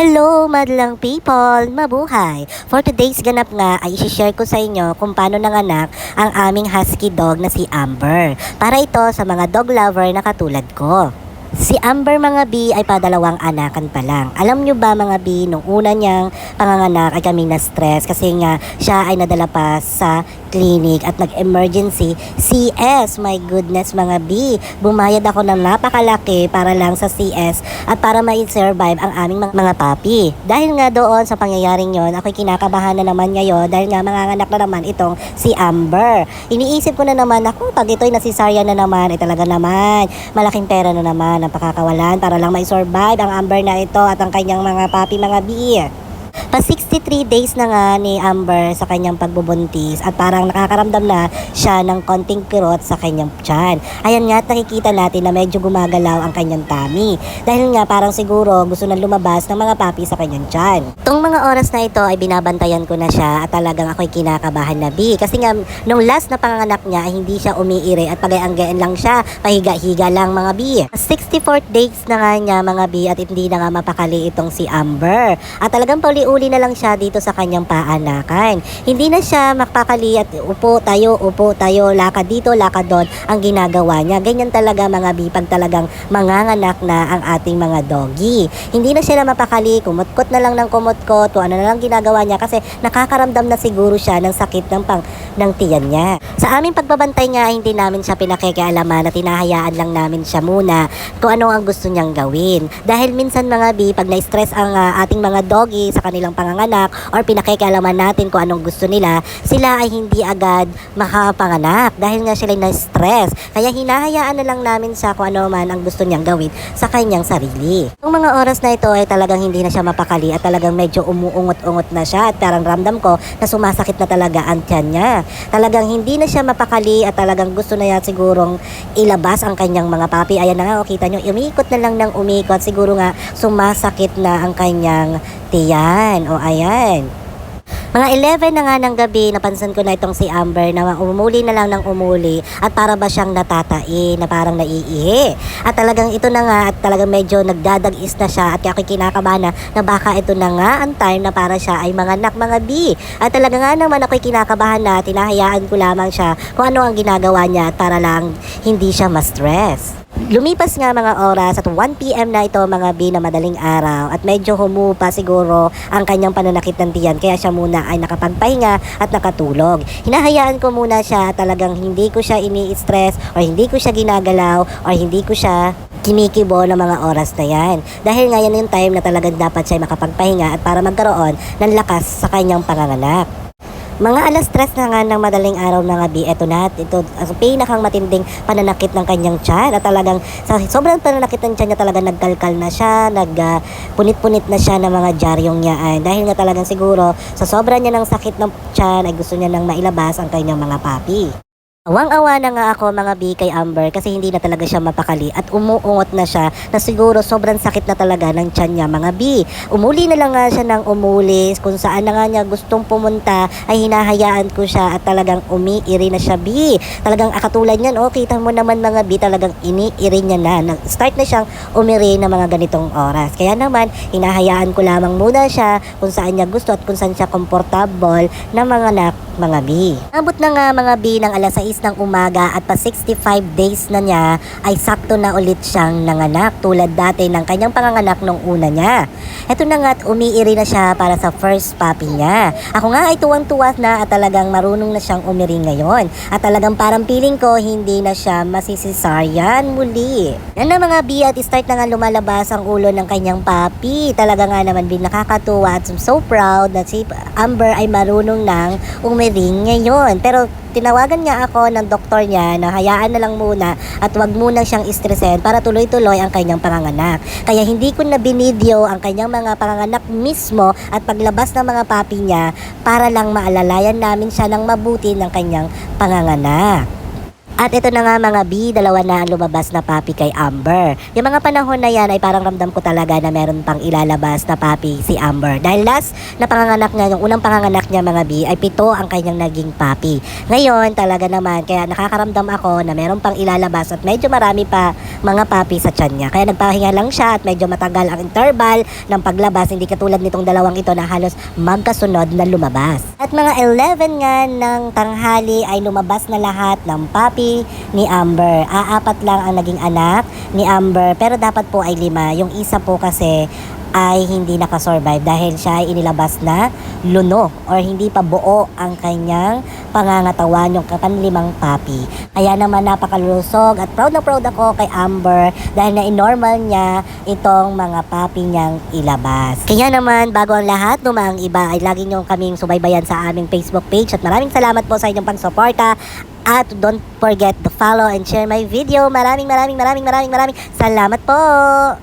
Hello, madlang people! Mabuhay! For today's ganap nga ay isi-share ko sa inyo kung paano nanganak ang aming husky dog na si Amber. Para ito sa mga dog lover na katulad ko. Si Amber mga B ay padalawang anakan pa lang. Alam nyo ba mga B, nung una niyang panganganak ay kaming na-stress kasi nga siya ay nadala pa sa clinic at nag-emergency CS. My goodness mga B, bumayad ako ng napakalaki para lang sa CS at para ma-survive ang aming mga- papi. Dahil nga doon sa pangyayaring yon, ako'y kinakabahan na naman ngayon dahil nga manganganak na naman itong si Amber. Iniisip ko na naman ako, pag ito'y nasisarya na naman, ay talaga naman, malaking pera na naman ang pakakawalan para lang ma-survive ang Amber na ito at ang kanyang mga papi mga B. Pa 63 days na nga ni Amber sa kanyang pagbubuntis at parang nakakaramdam na siya ng konting kirot sa kanyang tiyan. Ayan nga nakikita natin na medyo gumagalaw ang kanyang tummy. Dahil nga parang siguro gusto na lumabas ng mga papi sa kanyang tiyan. Itong mga oras na ito ay binabantayan ko na siya at talagang ako'y kinakabahan na B. Kasi nga nung last na panganak niya hindi siya umiire at pagayanggain lang siya, pahiga-higa lang mga B. 64 days na nga niya mga B at hindi na nga mapakali itong si Amber. At talagang pauli-uli na lang siya dito sa kanyang paanakan. Hindi na siya makakali at upo tayo, upo tayo, lakad dito, lakad doon ang ginagawa niya. Ganyan talaga mga B pag talagang manganganak na ang ating mga doggy. Hindi na siya na mapakali, kumutkot na lang ng kumutkot, kung ano na lang ginagawa niya kasi nakakaramdam na siguro siya ng sakit ng pang ng tiyan niya. Sa aming pagbabantay nga, hindi namin siya pinakikialaman at tinahayaan lang namin siya muna kung ano ang gusto niyang gawin. Dahil minsan mga B, pag na-stress ang ah, ating mga doggy sa kanilang panganganak or pinakikialaman natin kung anong gusto nila, sila ay hindi agad makapanganak dahil nga sila na-stress. Kaya hinahayaan na lang namin siya kung ano man ang gusto niyang gawin sa kanyang sarili. Yung mga oras na ito ay talagang hindi na siya mapakali at talagang medyo umuungot-ungot na siya at parang ramdam ko na sumasakit na talaga ang tiyan niya. Talagang hindi na siya mapakali at talagang gusto na yan sigurong ilabas ang kanyang mga papi. Ayan na nga, o, kita nyo, umikot na lang ng umikot. Siguro nga sumasakit na ang kanyang tiyan. O ayan. Mga 11 na nga ng gabi, napansin ko na itong si Amber na umuli na lang ng umuli at para ba siyang natatai, na parang naiihi. At talagang ito na nga at talagang medyo nagdadagis na siya at ako'y kinakabahan na, baka ito na nga ang time na para siya ay manganak mga B. At talaga nga naman ako'y kinakabahan na tinahayaan ko lamang siya kung ano ang ginagawa niya para lang hindi siya ma-stress. Lumipas nga mga oras at 1pm na ito mga B na madaling araw at medyo humupa siguro ang kanyang pananakit ng tiyan kaya siya muna ay nakapagpahinga at nakatulog. Hinahayaan ko muna siya talagang hindi ko siya ini-stress or hindi ko siya ginagalaw or hindi ko siya kinikibo ng mga oras na yan. Dahil nga yan yung time na talagang dapat siya makapagpahinga at para magkaroon ng lakas sa kanyang panganganak. Mga alas tres na nga ng madaling araw mga bi, eto na, ito ang pinakang matinding pananakit ng kanyang tiyan at talagang sa sobrang pananakit ng tiyan niya talaga nagkalkal na siya, nag ah, punit-punit na siya ng mga jaryong niya ay dahil nga talagang siguro sa sobra niya ng sakit ng tiyan ay gusto niya nang mailabas ang kanyang mga papi. Awang-awa na nga ako mga B kay Amber kasi hindi na talaga siya mapakali at umuungot na siya na siguro sobrang sakit na talaga ng tiyan niya mga B. Umuli na lang nga siya ng umuli kung saan na nga niya gustong pumunta ay hinahayaan ko siya at talagang umiiri na siya B. Talagang akatulad niyan oh kita mo naman mga B talagang iniiri niya na. Nag-start na siyang umiri ng mga ganitong oras. Kaya naman hinahayaan ko lamang muna siya kung saan niya gusto at kung saan siya comfortable na mga anak mga B. Abot na nga mga B ng alas 6 ng umaga at pa 65 days na niya ay sakto na ulit siyang nanganak tulad dati ng kanyang panganganak nung una niya. Ito na nga at umiiri na siya para sa first puppy niya. Ako nga ay tuwang-tuwa na at talagang marunong na siyang umiri ngayon. At talagang parang feeling ko hindi na siya masisisaryan muli. Yan na mga B at start na nga lumalabas ang ulo ng kanyang papi. Talaga nga naman bin nakakatuwa at I'm so proud na si Amber ay marunong nang umiring ngayon. Pero tinawagan nga ako ng doktor niya na hayaan na lang muna at wag muna siyang istresin para tuloy-tuloy ang kanyang panganganak. Kaya hindi ko na binidyo ang kanyang mga panganganak mismo at paglabas ng mga papi niya para lang maalalayan namin siya ng mabuti ng kanyang panganganak. At ito na nga mga B, dalawa na ang lumabas na papi kay Amber. Yung mga panahon na yan ay parang ramdam ko talaga na meron pang ilalabas na papi si Amber. Dahil last na panganganak niya, yung unang panganganak niya mga B, ay pito ang kanyang naging papi. Ngayon talaga naman, kaya nakakaramdam ako na meron pang ilalabas at medyo marami pa mga papi sa tiyan niya. Kaya nagpahinga lang siya at medyo matagal ang interval ng paglabas. Hindi katulad nitong dalawang ito na halos magkasunod na lumabas. At mga 11 nga ng tanghali ay lumabas na lahat ng papi ni Amber. Aapat lang ang naging anak ni Amber pero dapat po ay lima. Yung isa po kasi ay hindi nakasurvive dahil siya ay inilabas na luno or hindi pa buo ang kanyang pangangatawan yung kapanlimang papi. Kaya naman napakalusog at proud na proud ako kay Amber dahil na normal niya itong mga papi niyang ilabas. Kaya naman bago ang lahat, numang iba ay lagi niyong kaming subaybayan sa aming Facebook page at maraming salamat po sa inyong pagsuporta at don't forget to follow and share my video. Maraming maraming maraming maraming maraming salamat po!